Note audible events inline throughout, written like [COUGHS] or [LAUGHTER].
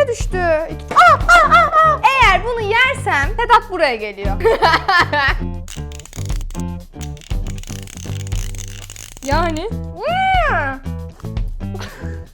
yere düştü. İki- Aa, aa, aa, aa. Eğer bunu yersem Sedat buraya geliyor. [LAUGHS] yani. Hmm.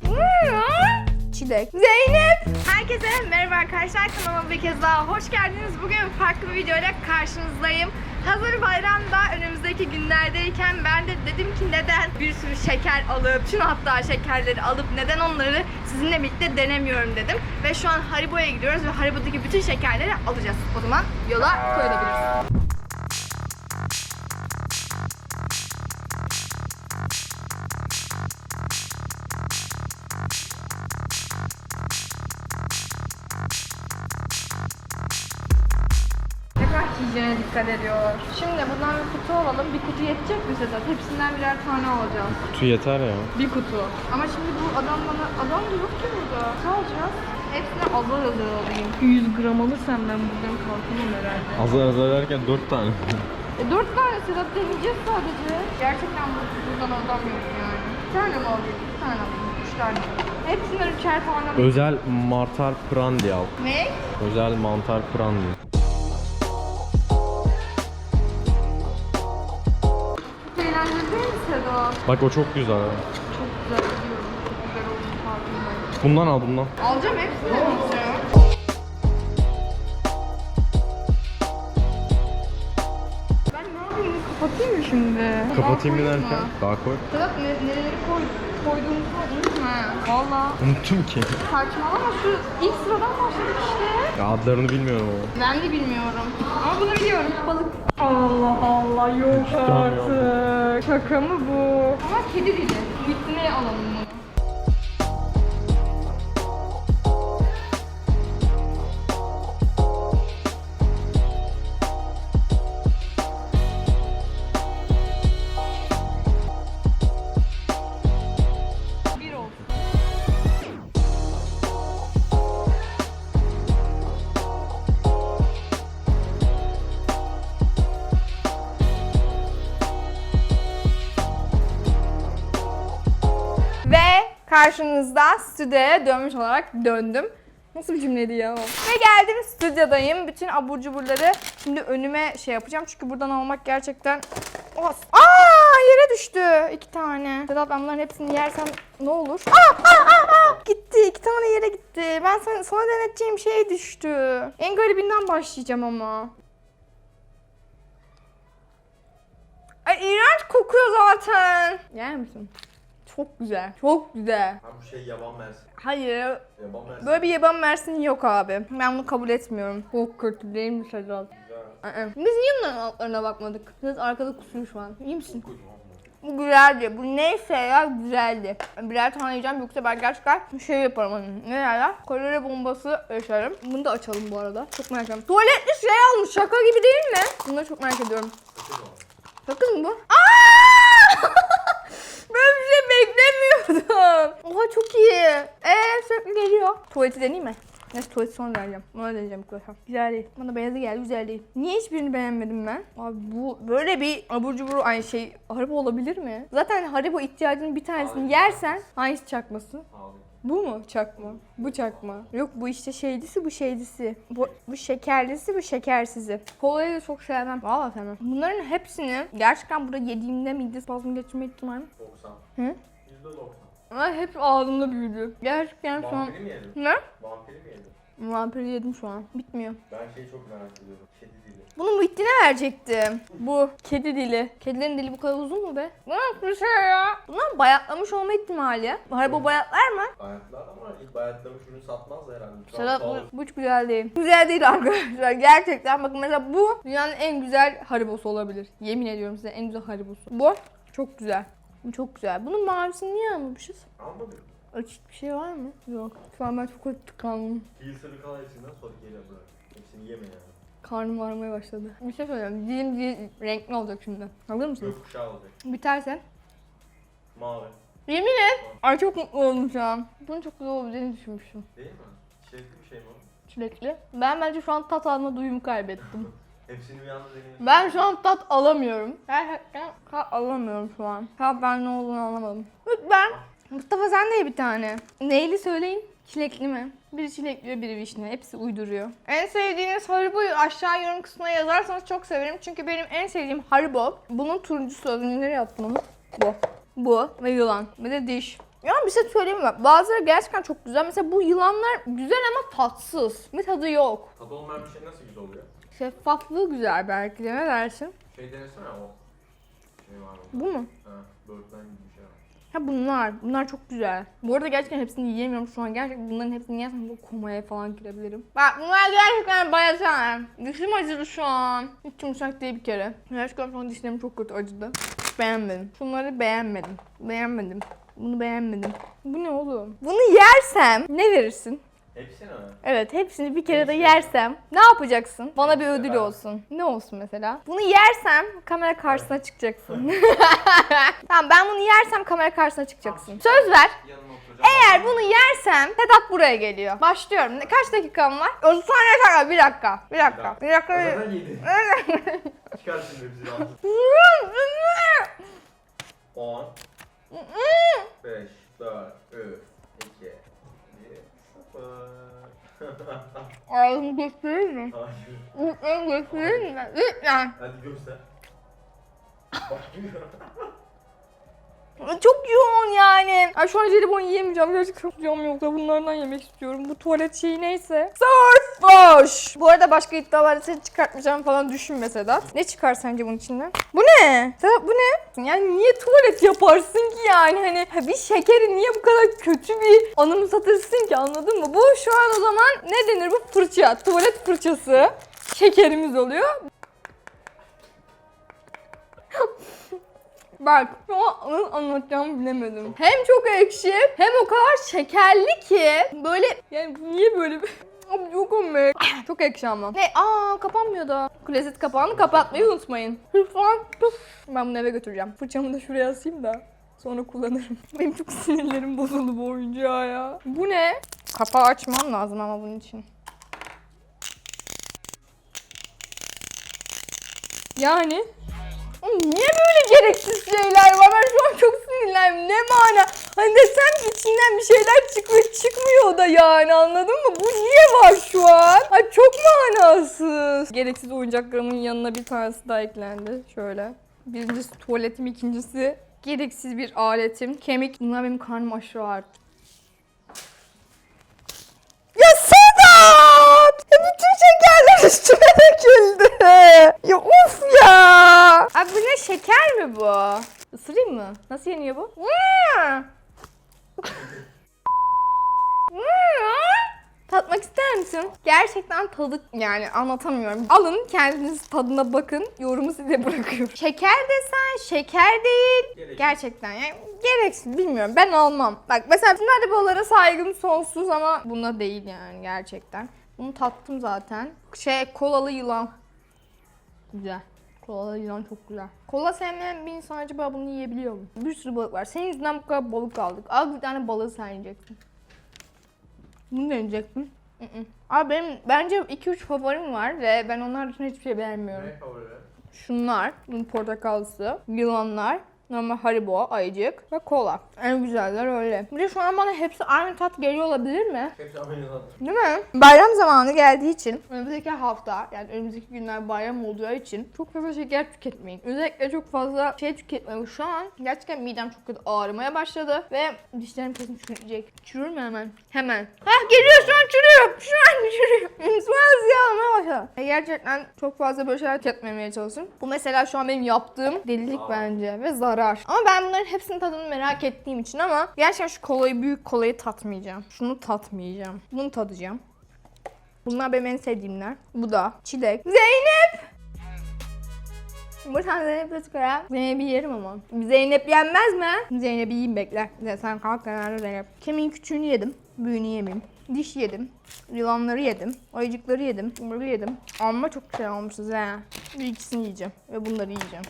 Hmm. Çilek. Zeynep. Herkese merhaba arkadaşlar. Kanalıma bir kez daha hoş geldiniz. Bugün farklı bir videoyla karşınızdayım. Hazır bayramda önümüzdeki günlerdeyken ben de dedim ki neden bir sürü şeker alıp, şunu hatta şekerleri alıp neden onları sizinle birlikte denemiyorum dedim. Ve şu an Haribo'ya gidiyoruz ve Haribo'daki bütün şekerleri alacağız. O zaman yola koyulabiliriz. Dikkat ediyor. Şimdi bundan bir kutu alalım. Bir kutu yetecek mi Sedat? Hepsinden birer tane alacağız. Kutu yeter ya. Bir kutu. Ama şimdi bu adam bana... Adam da yok ki burada. Ne alacağız? Hepsine azar azar alayım. 100 gram alırsam ben buradan kalkamam herhalde. Azar azar derken 4 tane. E 4 tane Sedat deneyeceğiz sadece. Gerçekten bu- buradan adam yok yani. Bir tane mi alayım? Bir tane alayım. Üç tane. Hepsinden üçer tane alayım. Özel mantar prandi al. Ne? Özel mantar prandi. Bak o çok güzel. Çok güzel biliyorum. Çok güzel olmuş farkındayım. Bundan al bundan. Alacağım hepsini Kapatayım mı şimdi? Kapatayım mı Daha derken? koyma. Daha koy. Sedat ne, neleri koy, koyduğumuzu unutma. Valla. Unuttum ki. Saçmalama şu ilk sıradan başladık işte. Ya adlarını bilmiyorum ama. Ben de bilmiyorum. Ama bunu biliyorum. Balık. Allah Allah yok artık. Şaka mı bu? Ama kedi dili. Bitmeye alalım karşınızda stüdyoya dönmüş olarak döndüm. Nasıl bir cümleydi ya o? Ve geldim stüdyodayım. Bütün abur cuburları şimdi önüme şey yapacağım. Çünkü buradan almak gerçekten... Of. Aa yere düştü iki tane. Sedat ben bunların hepsini yersem ne olur? Aa, aa, aa, aa. Gitti iki tane yere gitti. Ben sana, sana deneteceğim şey düştü. En garibinden başlayacağım ama. Ay iğrenç kokuyor zaten. Yer misin? Çok güzel. Çok güzel. Ha bu şey yaban mersin. Hayır. Yaban mersin. Böyle bir yaban mersin yok abi. Ben bunu kabul etmiyorum. Çok kötü değil mi Sedat? Aa. Biz niye bunların altlarına bakmadık? Sedat arkada kusuyor şu an. İyi misin? Bu güzeldi. Bu neyse ya güzeldi. Birer tane yiyeceğim yoksa ben gerçekten şey yaparım hani. Ne derler? Kalori bombası yaşarım. Bunu da açalım bu arada. Çok merak ediyorum. Tuvaletli şey almış. Şaka gibi değil mi? Bunları çok merak ediyorum. Sakız mı bu? Aa! [LAUGHS] Böyle bir şey beklemiyordum. Oha çok iyi. Eee sürekli geliyor. Tuvaleti deneyeyim mi? Neyse tuvaleti sonra vereceğim. Ona deneyeceğim arkadaşlar. Güzel değil. Bana beyazı geldi güzel değil. Niye hiçbirini beğenmedim ben? Abi bu böyle bir abur cubur aynı şey Haribo olabilir mi? Zaten Haribo ihtiyacının bir tanesini yersen hangisi çakması? Bu mu çakma? Bu çakma. Yok bu işte şeylisi bu şeylisi. Bu, bu şekerlisi bu şekersizi. Kolayı da çok sevmem. Valla sevmem. Bunların hepsini gerçekten burada yediğimde mide spazmı geçirme ihtimalim. 90. Hı? %90. Ama hep ağzımda büyüdü. Gerçekten şu an... Vampiri mi yedin? Ne? Vampiri mi yedin? Vampiri yedim şu an. Bitmiyor. Ben şeyi çok merak ediyorum. Kedi dili. Bunu Muhittin'e verecektim. Bu kedi dili. Kedilerin dili bu kadar uzun mu be? Bu nasıl bir şey ya? Bunlar bayatlamış olma ihtimali. Haribo bayatlar mı? Bayatlar ama ilk bayatlamış ürün satmaz herhalde. Sedat pahalı. bu, bu hiç güzel değil. Güzel değil arkadaşlar. Gerçekten bakın mesela bu dünyanın en güzel haribosu olabilir. Yemin ediyorum size en güzel haribosu. Bu çok güzel. Bu çok güzel. Bunun mavisini niye almamışız? Almadım. Açık bir şey var mı? Yok. Şu an ben çok tıkandım. Kilseli kalan içinden sonra geri bırak. Hepsini yeme yani. Karnım ağrımaya başladı. Bir şey söyleyeceğim. Dilim dilim renkli olacak şimdi. Hazır mısın? Gökkuşağı olacak. Biterse. Mavi. Yemin et. Ay çok mutlu oldum şu an. Bunun çok güzel olabileceğini düşünmüştüm. Değil mi? Çilekli bir şey mi o? Çilekli. Ben bence şu an tat alma duyumu kaybettim. [LAUGHS] Hepsini bir anda deneyelim. Ben şu an tat alamıyorum. Gerçekten tat alamıyorum şu an. Tat ben ne olduğunu anlamadım. Lütfen. Mustafa sen de ye bir tane. Neyli söyleyin. Çilekli mi? Biri çilekli biri vişne. Hepsi uyduruyor. En sevdiğiniz Haribo'yu aşağı yorum kısmına yazarsanız çok severim. Çünkü benim en sevdiğim Haribo. Bunun turuncusu. Az önce nereye attım onu? Bu. Bu ve yılan. Bir de diş. Ya bir şey söyleyeyim mi? Bazıları gerçekten çok güzel. Mesela bu yılanlar güzel ama tatsız. Bir tadı yok. Tadı olmayan bir şey nasıl güzel oluyor? Şeffaflığı güzel belki de. Ne dersin? Şey denesene o. Şey var orada. Bu mu? Ha, böğürtlen gibi bir şey var. Ha bunlar. Bunlar çok güzel. Bu arada gerçekten hepsini yiyemiyorum şu an. Gerçekten bunların hepsini yersem bu komaya falan girebilirim. Bak bunlar gerçekten bayatan. Dişim acıdı şu an. Hiç yumuşak değil bir kere. Gerçekten şu an dişlerim çok kötü acıdı. Beğenmedim. Şunları beğenmedim. Beğenmedim. Bunu beğenmedim. Bu ne oğlum? Bunu yersem ne verirsin? Hepsine mi? Evet hepsini bir kere de Hepsini. yersem ne yapacaksın? Bana bir Hepsini ödül olsun. Ne olsun mesela? Bunu yersem kamera karşısına çıkacaksın. [LAUGHS] tamam ben bunu yersem kamera karşısına çıkacaksın. Söz ver. Yanına oturacağım. Eğer bunu yersem Sedat buraya geliyor. Başlıyorum. Ne- Kaç dakikam var? 30 saniye kadar. Bir dakika. Bir dakika. Bir dakika. Zaten yedi. [LAUGHS] Çıkar şimdi hepsini al. 10 5 4 3 2 1 0 Ağzımı göstereyim mi? Hayır. Lütfen göstereyim mi? Lütfen. Hadi göster. Çok yoğun yani. Ay şu an jelibon yiyemeyeceğim. Gerçekten canım yoksa bunlardan yemek istiyorum. Bu tuvalet şeyi neyse. Sarf boş. Bu arada başka iddialarda seni çıkartmayacağım falan düşünme Sedat. Ne çıkar sence bunun içinden? Bu ne? Sedat bu ne? Yani niye tuvalet yaparsın ki yani? Hani ha, bir şekeri niye bu kadar kötü bir anımsatırsın ki anladın mı? Bu şu an o zaman ne denir bu? Fırça. Tuvalet fırçası. Şekerimiz oluyor. Bak nasıl anlatacağımı bilemedim. Hem çok ekşi hem o kadar şekerli ki böyle yani niye böyle bir Abi çok komik. [COUGHS] Çok ekşi ama. Ne? Aa kapanmıyor da. Klozet kapağını kapatmayı unutmayın. Lütfen. Ben bunu eve götüreceğim. Fırçamı da şuraya asayım da sonra kullanırım. [LAUGHS] Benim çok sinirlerim bozuldu bu oyuncağa ya. Bu ne? Kapağı açmam lazım ama bunun için. Yani Niye böyle gereksiz şeyler var? Ben şu an çok sinirlendim. Ne mana? Hani desem ki içinden bir şeyler çıkıyor, çıkmıyor da yani anladın mı? Bu niye var şu an? Ay çok manasız. Gereksiz oyuncaklarımın yanına bir tanesi daha eklendi. Şöyle. Birincisi tuvaletim, ikincisi gereksiz bir aletim. Kemik. Bunlar benim karnım aşırı ağrıdı. Ya Sedat! Ya bütün şekerler [LAUGHS] üstüme döküldü. Ya of ya! Abi bu ne şeker mi bu? Isırayım mı? Nasıl yeniyor bu? Hmm. Tatmak ister misin? Gerçekten tadı yani anlatamıyorum. Alın kendiniz tadına bakın. Yorumu size [LAUGHS] bırakıyorum. Şeker desen şeker değil. Gereksiz. Gerçekten yani gereksiz bilmiyorum. Ben almam. Bak mesela Haribo'lara saygım sonsuz ama buna değil yani gerçekten. Bunu tattım zaten. Şey kolalı yılan. Güzel. Kolalı yılan çok güzel. Kola sevmeyen bir insan acaba bunu yiyebiliyor mu? Bir sürü balık var. Senin yüzünden bu kadar balık aldık. Al bir tane balığı sen yiyeceksin. Bunu deneyeceksin. Abi benim bence 2-3 favorim var ve ben onlar dışında hiçbir şey beğenmiyorum. Ne favori? Şunlar, bunun portakallısı, yılanlar, normal haribo, ayıcık ve kola. En güzeller öyle. Bir de şu an bana hepsi aynı tat geliyor olabilir mi? Hepsi aynı tadı. Değil mi? Bayram zamanı geldiği için önümüzdeki hafta yani önümüzdeki günler bayram olacağı için çok fazla şeker tüketmeyin. Özellikle çok fazla şey tüketmeyin. Şu an gerçekten midem çok kötü ağrımaya başladı ve dişlerim kesin çürüyecek. Çürür mü hemen? Hemen. Hah geliyor şu an çürüyor. Şu an çürüyor. An siyahlamaya başladı. E, gerçekten çok fazla böyle şeyler tüketmemeye çalışın. Bu mesela şu an benim yaptığım delilik bence ve zarar. Ama ben bunların hepsinin tadını merak ettiğim için ama gerçekten şu kolayı büyük kolayı tatmayacağım. Şunu tatmayacağım. Bunu tadacağım. Bunlar benim en sevdiğimler. Bu da çilek. Zeynep! Bu tane Zeynep Özkaya. Zeynep'i yerim ama. Zeynep yenmez mi? Zeynep'i yiyeyim bekle. Sen kalk kenarda Zeynep. Kemiğin küçüğünü yedim. Büyüğünü yemeyeyim. Diş yedim. Yılanları yedim. Ayıcıkları yedim. Bunları yedim. Ama çok şey almışız he. Bir ikisini yiyeceğim. Ve bunları yiyeceğim.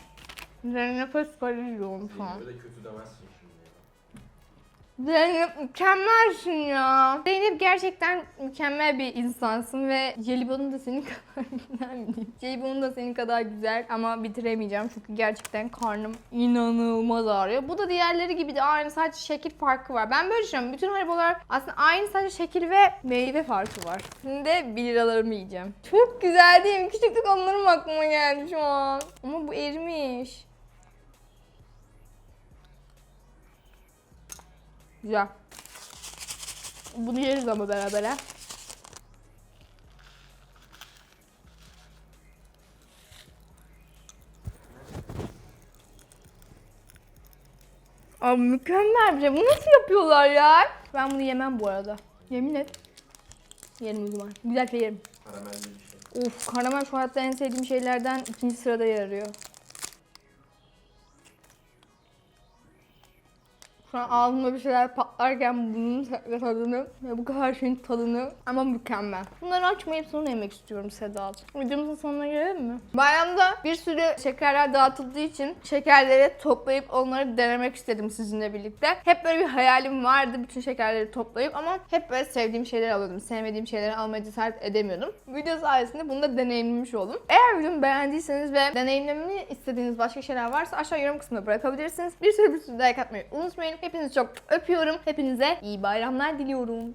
Zeynep Özkaya yiyorum şu an. Böyle de kötü demezsin şimdi. Zeynep mükemmelsin ya. Zeynep gerçekten mükemmel bir insansın ve jelibonun da senin [LAUGHS] kadar güzel diyeyim? Jelibonun da senin kadar güzel ama bitiremeyeceğim çünkü gerçekten karnım inanılmaz ağrıyor. Bu da diğerleri gibi de aynı sadece şekil farkı var. Ben böyle düşünüyorum. Bütün haribolar aslında aynı sadece şekil ve meyve farkı var. Şimdi de 1 liralarımı yiyeceğim. Çok güzel değil mi? Küçüklük anılarım aklıma geldi şu an. Ama bu erimiş. Güzel. Bunu yeriz ama beraber ha. Abi mükemmel bir şey. Bunu nasıl yapıyorlar ya? Ben bunu yemem bu arada. Yemin et. Yerim o zaman. Güzel şey yerim. Karamelli bir şey. Of karamel şu hayatta en sevdiğim şeylerden ikinci sırada yer arıyor. An ağzımda bir şeyler patlarken bunun tadını ve bu kadar şeyin tadını ama mükemmel. Bunları açmayıp sonra yemek istiyorum Sedat. Videomuzun sonuna gelelim mi? Bayramda bir sürü şekerler dağıtıldığı için şekerleri toplayıp onları denemek istedim sizinle birlikte. Hep böyle bir hayalim vardı bütün şekerleri toplayıp ama hep böyle sevdiğim şeyleri alıyordum. Sevmediğim şeyleri almaya cesaret edemiyordum. Video sayesinde bunu da deneyimlemiş oldum. Eğer videomu beğendiyseniz ve deneyimlememi istediğiniz başka şeyler varsa aşağı yorum kısmına bırakabilirsiniz. Bir sürü bir sürü like atmayı unutmayın. Hepinizi çok öpüyorum. Hepinize iyi bayramlar diliyorum.